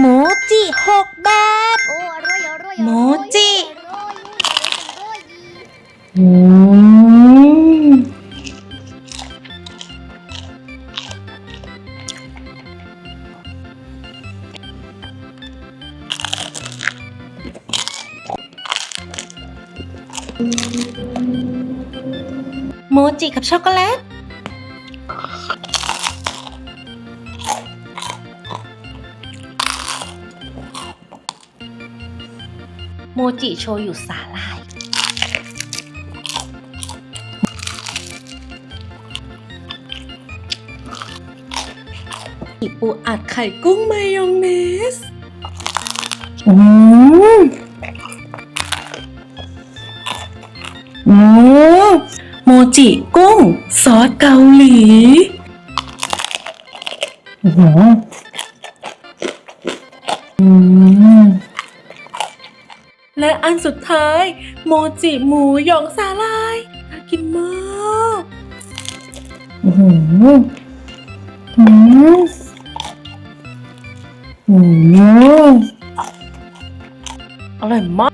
โมจิหกแบบ โอ้อร่อยอร่อยโมจิ อร่อยอร่อยอืมโมจิกับช็อกโกแลต โมจิโชยุสาลายปูอัดไข่กุ้งมายองเนส อืมอืมโมจิกุ้ง ซอสเกาหลีอื้อหืออืม และอันสุดท้าย โมจิหมูหยองสาลายน่ากินมากอือหืออืมอืมอร่อยมาก